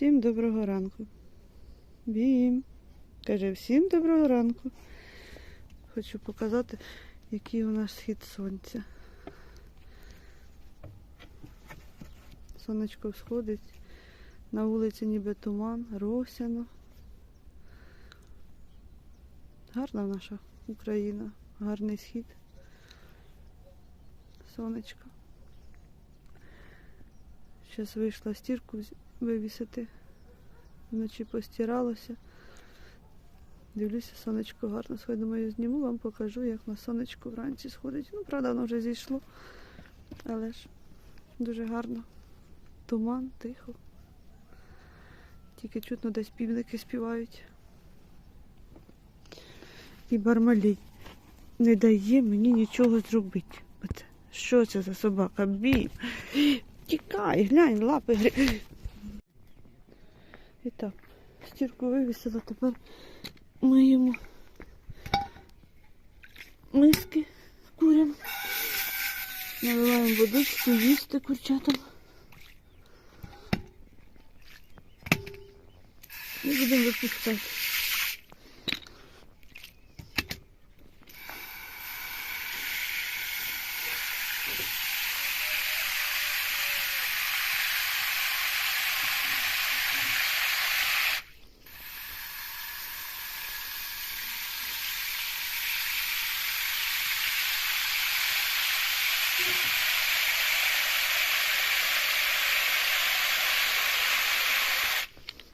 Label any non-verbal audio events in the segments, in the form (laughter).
Всім доброго ранку. Бім. Каже, всім доброго ранку. Хочу показати, який у нас схід сонця. Сонечко сходить. На вулиці ніби туман, росяно. Гарна наша Україна, гарний схід. Сонечко. Зараз вийшла стірку вивісити. Вночі постиралося. Дивлюся, сонечко гарно сходить. Думаю, зніму вам покажу, як на сонечко вранці сходить. Ну, правда, воно вже зійшло. Але ж дуже гарно. Туман, тихо. Тільки чутно десь півники співають. І бармалій не дає мені нічого зробити. Оце. Що це за собака? Бім. Тікай, глянь, лапи. І так, стірку вивісила, тепер миємо миски курям. Наливаємо водичку, їсти курчатам. І будемо випускати.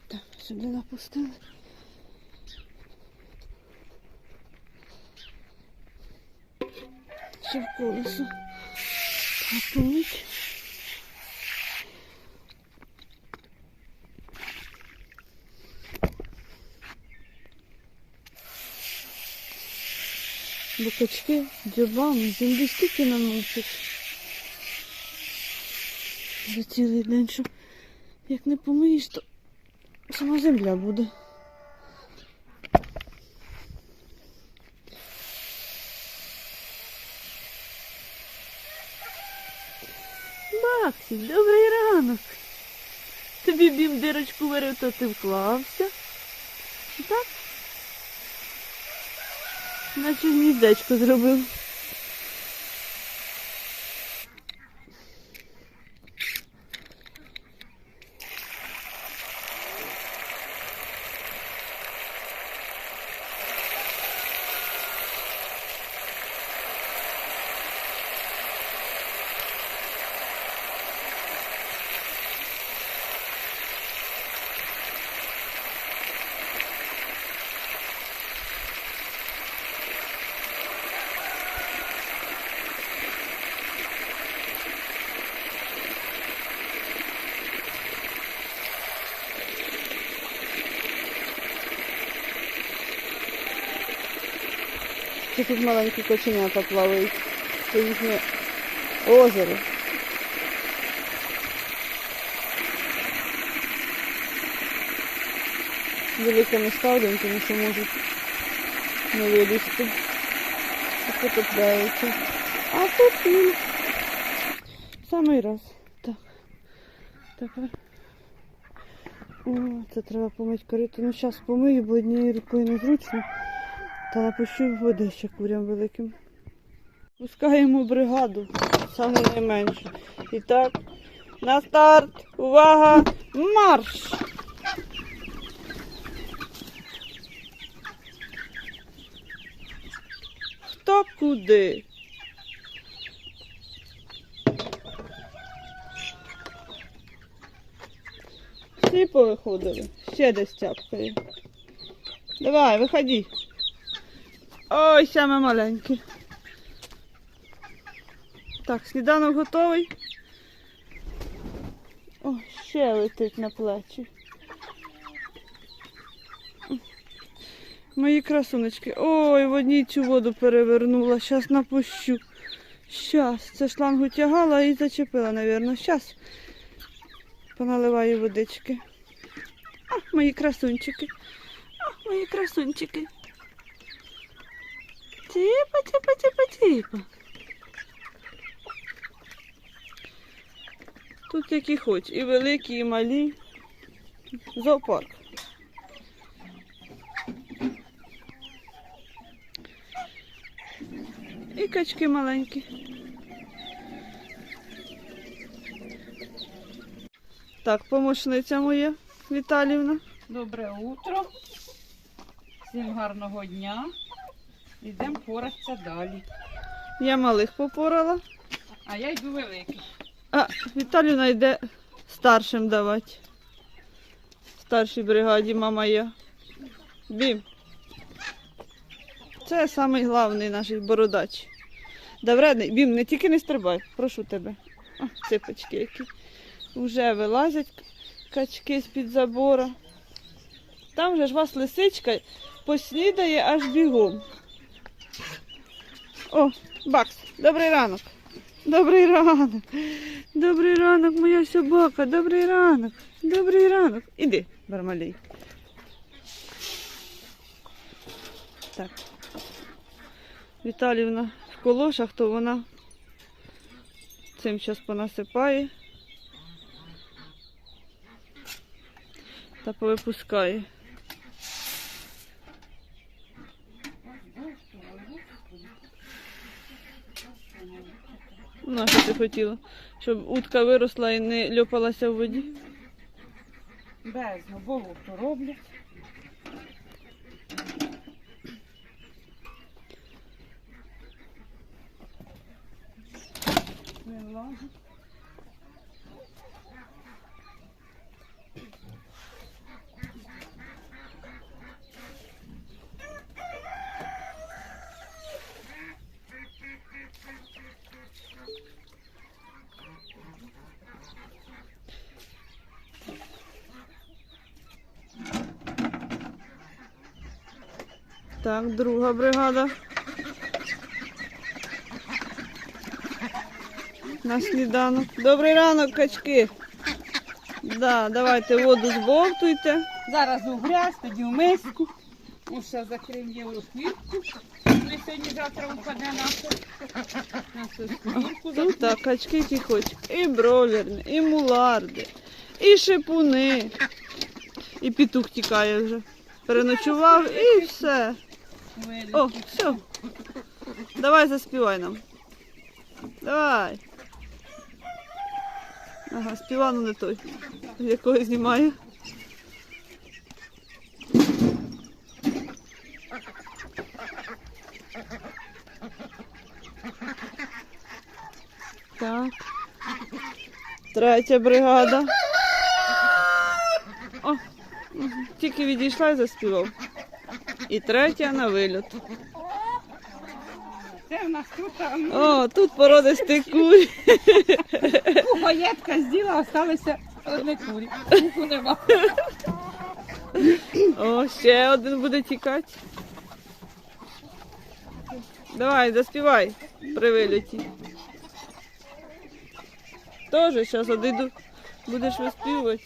Так, сюди напустили. Ще в колесо. Так, качки дзьобами землі стільки наносять. За цілий день, що як не помиєш, то сама земля буде. Максик, добрий ранок. Тобі бім дирочку варив, то ти вклався. Так? Наче гніздечко зробив. Це тут маленькі коченята плавають. Це їхнє озеро. Велике не ставлю, тому що можуть не вилізти. Потопляються. А тут він. Самий раз. Так. Тепер. О, це треба помити корито. Ну зараз помию, бо однією рукою незручно. Та напущу води ще курям великим. Пускаємо бригаду, саме найменше. І так, на старт, увага, марш! Хто куди? Всі повиходили, ще десь тяпкає. Давай, виходи. Ой, саме маленьке. Так, сніданок готовий. О, ще летить на плечі. Мої красуночки. Ой, в одній цю воду перевернула. Щас напущу. Щас. Це шлангу тягала і зачепила, напевно. Щас. Поналиваю водички. А, мої красунчики. А, мої красунчики. Типа, типа, типа, типа. Тут які хоч, і великі, і малі. Зоопарк. І качки маленькі. Так, помощниця моя Віталівна. Добре утро. Всім гарного дня. Йдемо поратися далі. Я малих попорала, А я йду великий. а Віталівна йде старшим давати. Старшій бригаді, мама я. Бім. Це самий головний наш бородач. Да. Бім, не тільки не стрибай, прошу тебе. О, ципочки які. Вже вилазять качки з-під забора. Там же ж вас лисичка поснідає аж бігом. О, Бакс, добрий ранок. Добрий ранок. Добрий ранок, моя собака. Добрий ранок. Добрий ранок. Іди, Бармалій. Так. Віталівна в колошах, то вона цим час понасипає та повипускає. Ну, що ти хотіла? Щоб утка виросла і не льопалася в воді. Безно, то роблять. Не влазить. Так, друга бригада. На сніданок. Добрий ранок, качки. Да, давайте воду збовтуйте. Зараз у грязь, тоді в миску. Усе закрив єврофірку. Не сьогодні завтра упаде нашу. Сквірку. Ну так, качки які хоч. І бролерні, і муларди, і шипуни. І петух тікає вже. Переночував і все. О, все. Давай заспівай нам. Давай. Ага, співа, ну не той, якого знімаю. Так. Третя бригада. О, тільки відійшла і заспівав. І третя на вильот. Це в нас тут О, тут породистий курі. гоєтка з'їла, осталися одне курі. Уху нема. О, ще один буде тікати. Давай, заспівай при вильоті. Тоже зараз одійду. Будеш виспівувати.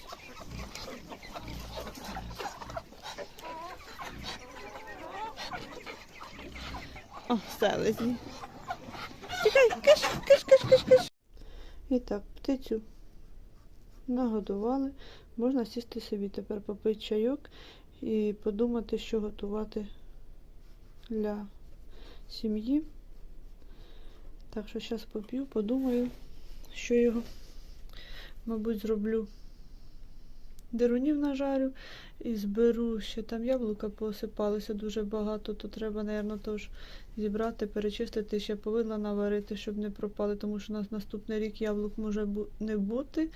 О, селезні. Тікай, киш, киш, киш, киш, киш. І так, птицю нагодували. Можна сісти собі тепер попити чайок і подумати, що готувати для сім'ї. Так що зараз поп'ю, подумаю, що його, мабуть, зроблю. Дерунів нажарю і зберу ще там яблука посипалися дуже багато, то треба, мабуть, теж зібрати, перечистити, ще повидла наварити, щоб не пропали, тому що у нас наступний рік яблук може не бути,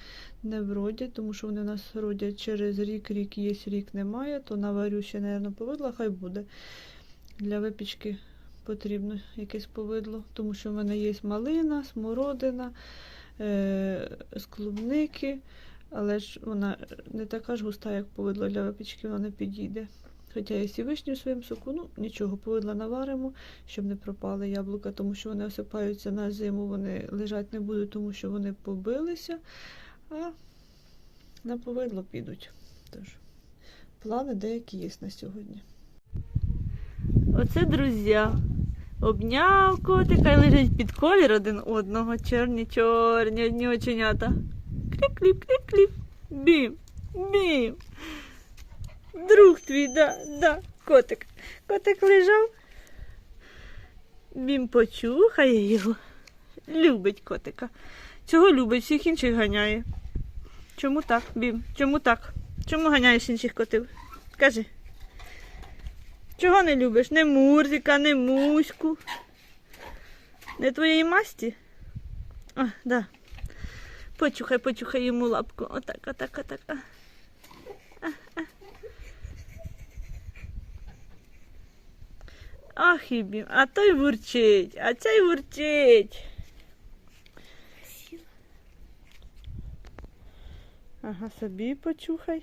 не вродять, тому що вони у нас родять через рік, рік є, рік немає, то наварю ще, мабуть, повидла, хай буде. Для випічки потрібно якесь повидло, тому що в мене є малина, смородина, е- з клубники, але ж вона не така ж густа, як повидло для випічки, вона підійде. Хоча є і вишні в своєму соку, ну нічого, повидла наваримо, щоб не пропали яблука, тому що вони осипаються на зиму, вони лежать не будуть, тому що вони побилися, а на повидло підуть. Тож, плани деякі є на сьогодні. Оце друзі. Обняв котика і лежать під колір один одного. Чорні, чорні, одні оченята. Кліп-кліп, кліп-кліп. Бім, бім. Друг твій, да, да, котик. Котик лежав. Він почухає його. Любить котика. Чого любить, всіх інших ганяє. Чому так, Бім? Чому так? Чому ганяєш інших котів? Кажи. Чого не любиш? Не Мурзика, не Муську. Не твоєї масті? А, да. Почухай, почухай йому лапку. Отак, отак, отак. А. А, а. Ах, і бім. А той бурчить, а цей бурчить. Ага, собі почухай.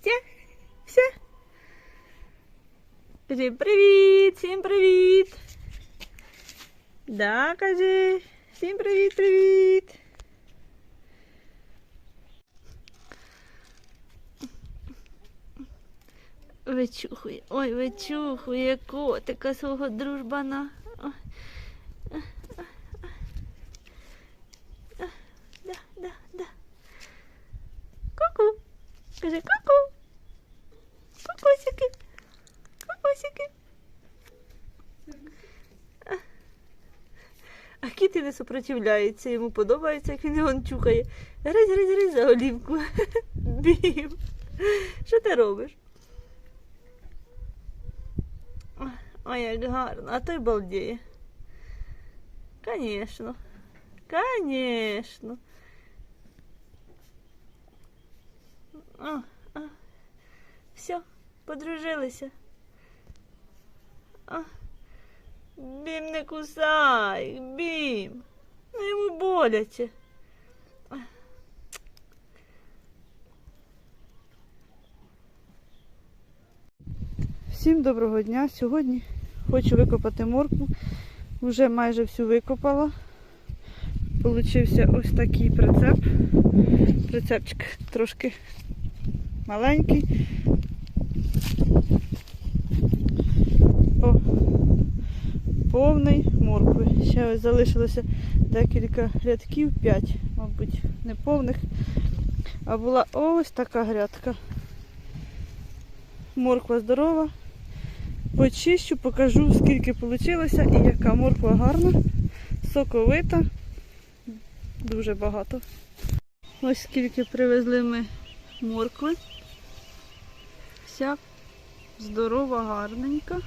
Все? Все? Кажи привіт, всім привіт. Да, кажи. Всім привіт, привіт. Вичухує, ой, вичухує котика свого дружбана. Ой. Да, да, да. Ку-ку. Кажи ку-ку. Кукусики. Кукусики. А. Кіт не супротивляється, йому подобається, як він його чухає. Гризь, гризь, гризь за голівку. (laughs) Бім. Що ти робиш? Ой, як гарно. А той балдіє. Конечно. Конечно. Все, подружилися. А. Бім, не кусай, бім. Ну йому боляче. Всім доброго дня. Сьогодні хочу викопати моркву. Вже майже всю викопала. Получився ось такий прицеп. Прицепчик трошки маленький. О, повний моркви. Ще ось залишилося декілька рядків, 5, мабуть, неповних. А була ось така грядка. Морква здорова. Почищу, покажу, скільки вийшло і яка морква гарна, соковита, дуже багато. Ось скільки привезли ми моркви. Вся здорова, гарненька.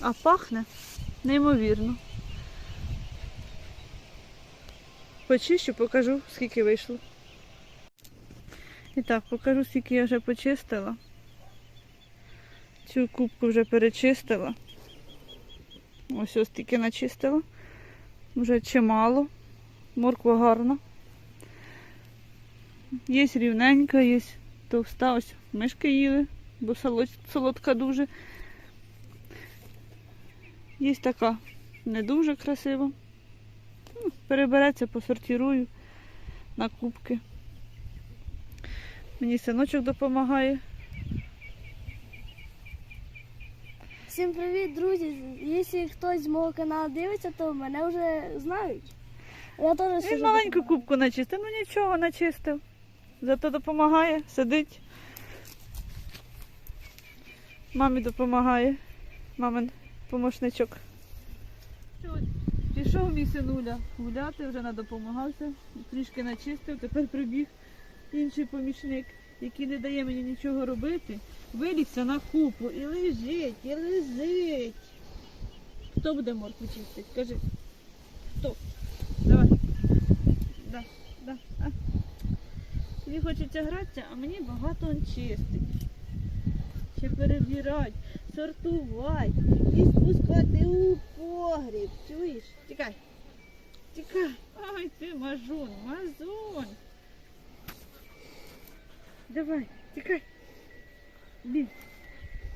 А пахне неймовірно. Почищу, покажу, скільки вийшло. І так, покажу, скільки я вже почистила. Цю кубку вже перечистила. Ось ось тільки начистила. Вже чимало. Морква гарна. Є рівненька, є товста, ось мишки їли, бо солодка дуже. Є така не дуже красива. Ну, Перебереться, посортирую на кубки. Мені синочок допомагає. Всім привіт, друзі! Якщо хтось з мого каналу дивиться, то мене вже знають. Я теж Він маленьку допомагаю. кубку начистив, ну нічого начистив. Зато допомагає, сидить. Мамі допомагає. Мамин помощничок. Пішов мій синуля гуляти, вже надопомагався, трішки начистив, тепер прибіг інший помічник, який не дає мені нічого робити. Вилігся на купу і лежить, і лежить. Хто буде моркву чистити? Кажи. Хто? Давай. Да, да. А. Тобі хочеться гратися, а мені багато чистить. Ще перебирати, сортувати і спускати у погріб. Чуєш? Тікай. Тікай. Ай, ти мажун, мазун. Давай, тікай. Бі.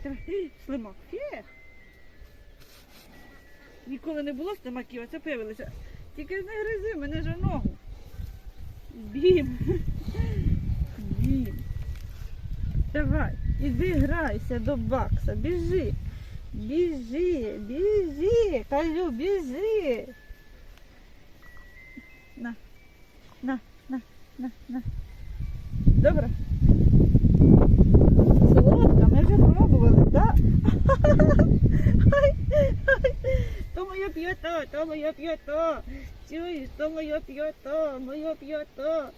Давай. Ей, Слимак. Фех. Ніколи не було слимаків, а це появилося. Тільки не гризи мене ж ногу. Бім. Бім. Давай, іди грайся до бакса, біжи. Біжи, біжи, Калю, біжи. На, на, на, на, на. Добре. Солодка, ми вже пробували, так? То моє п'ято, то моє п'ято. Чуєш, то моє п'ято, моє п'ято.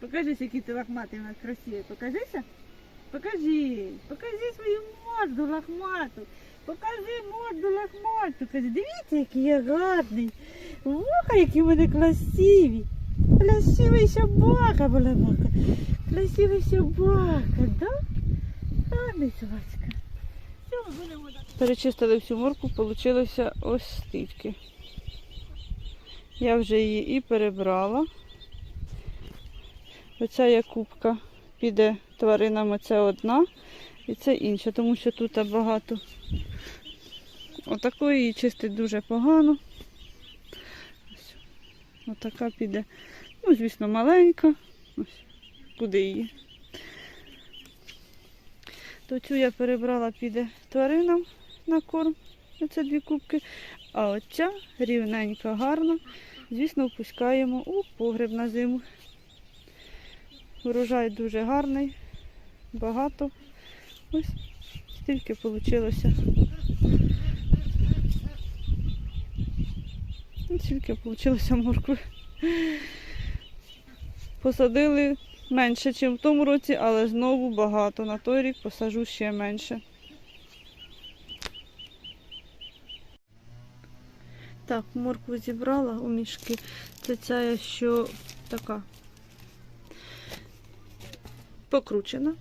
Покажись, який ти лохматий у нас красивий. Покажися. Покажи, покажи свою морду лохмату. Покажи морду лохмату. Дивіться, який я гарний. Вуха, які в мене красиві. Красивий собака була мока. Красивий собака, да? Гарний собачка. Перечистили всю морку, вийшло ось стільки. Я вже її і перебрала. Оця є кубка піде тваринам, оце одна і це інша, тому що тут багато. Отакої її чистить дуже погано. Ось. Отака піде. Ну, звісно, маленька. Ось. Куди її? То цю я перебрала піде тваринам на корм. Оце дві кубки. А оця рівненька, гарна. Звісно, впускаємо у погреб на зиму. Урожай дуже гарний, багато. Ось стільки вийшло. Ось Стільки вийшло моркви. Посадили менше, ніж в тому році, але знову багато. На той рік посажу ще менше. Так, моркву зібрала у мішки. Це ця, що така покручена.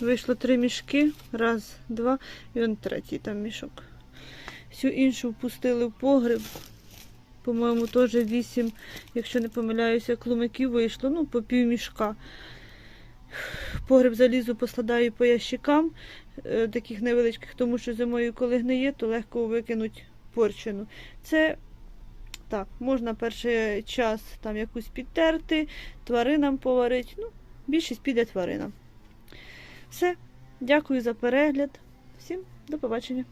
Вийшло три мішки. Раз, два і он третій там мішок. Всю іншу впустили в погреб. По-моєму, теж вісім, якщо не помиляюся, клумиків вийшло, ну, по пів мішка. Погреб залізу поскладаю по ящикам, е, таких невеличких, тому що зимою, коли гниє, то легко викинуть порчену. Це так, можна перший час там якусь підтерти, тваринам поварити. Ну, більшість піде тваринам. Все, дякую за перегляд. Всім до побачення.